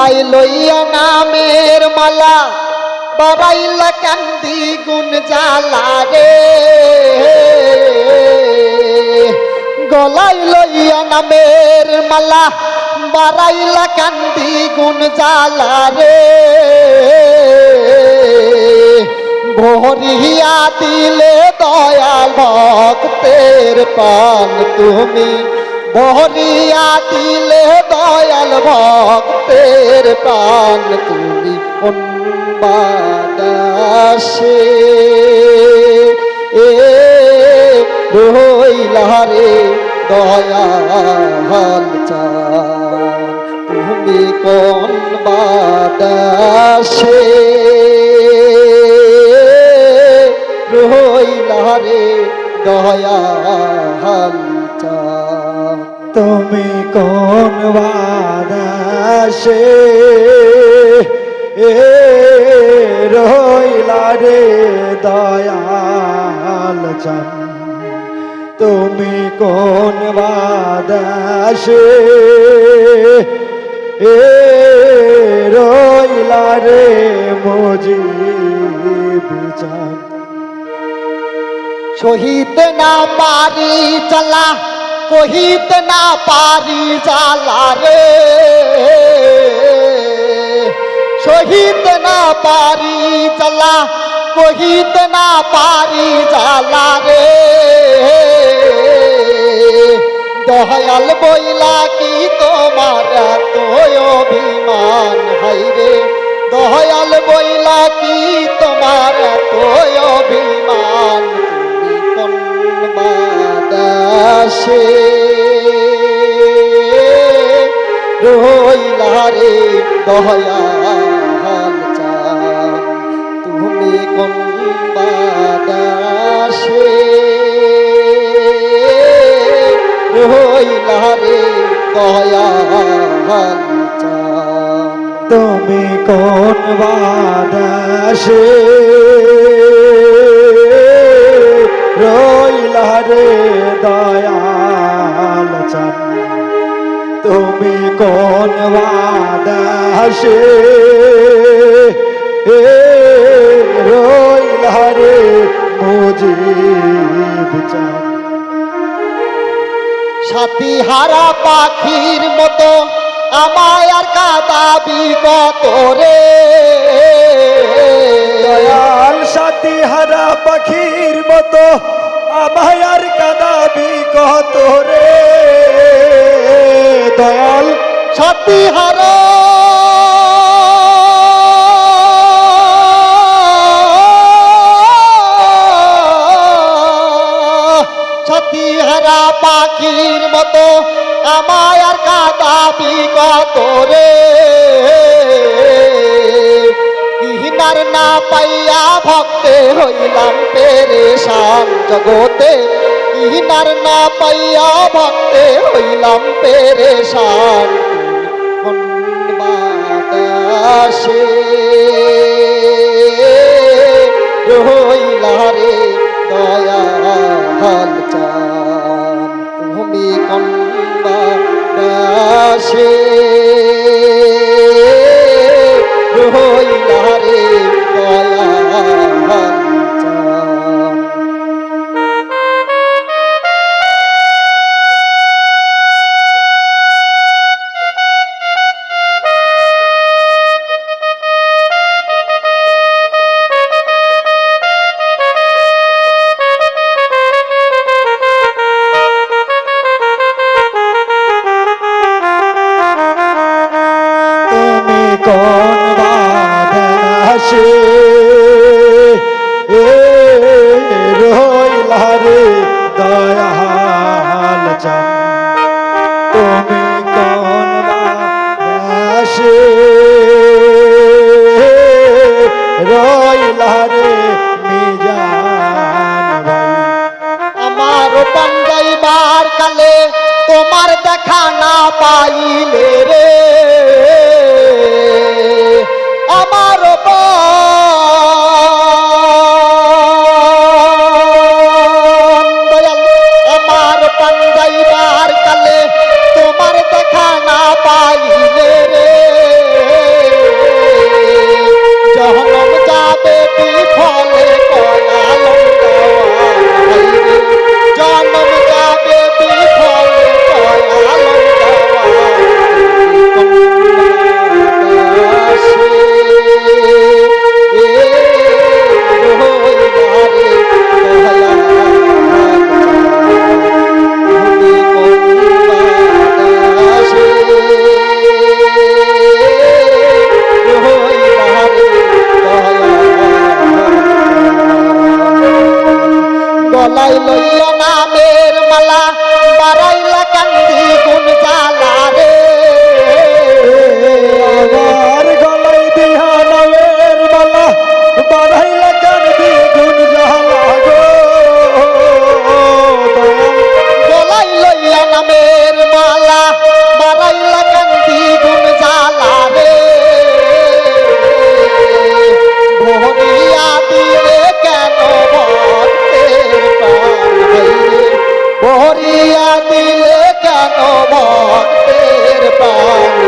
গলায় লইয়া নামের মালা বাড়াইলা কান্দি গুণ জ্বালা রে গলায় লইয়া নামের মালা বাড়াইলা কান্দি গুণ জ্বালা রে? ভরিয়া দিলে দয়াল ভক্তের পান তুমি। ভরিয়া দিলে দয়াল ভক্তের প্রাণ তুমি দাসে এ রইলারে দয়াল তুমি কোন বাদাসে রইলারে দয়াল তুমি কোন বাদাসে এ রইলা রে দয়াল চান তুমি কোন বাদাসে এ রইলা রে মুজিব চান শহীদ না পারি চালা কহিত না পারি জ্বালা রে। শহীদ না পারি চালা কহিত না পারি জ্বালা রে। দয়াল বইলা কি তোমার তো অভিমান হাই রে? দয়াল বইলা কি তোমার তো অভিমান রইলা রে দয়াল চান তুমি কোন বাদাসে রইলা রে দয়াল চান তুমি কোন বাদাসে রইলা রে দয়াল চান তুমি কোন বাদাসে রইলা রে মুজিব সাথী হারা পাখির মতো আমায় আর কাদাবি কত রে? দয়াল সাথী হারা পাখির মতো আমায়ার কাদাবি সাথী হারা। সাথী হারা পাখির মতো, আমায় আর কাদাবি কত রে কিনার না পাইয়া ভক্তে হইলাম পেরেশান জগতে। কিনার না পাইয়া ভক্তে হইলাম পেরেশান কোন কোন বাদাসে এ গলায় লইল নামের মালা বাড়াইলা কান্দি কোন জালা রে মনের পাওয়া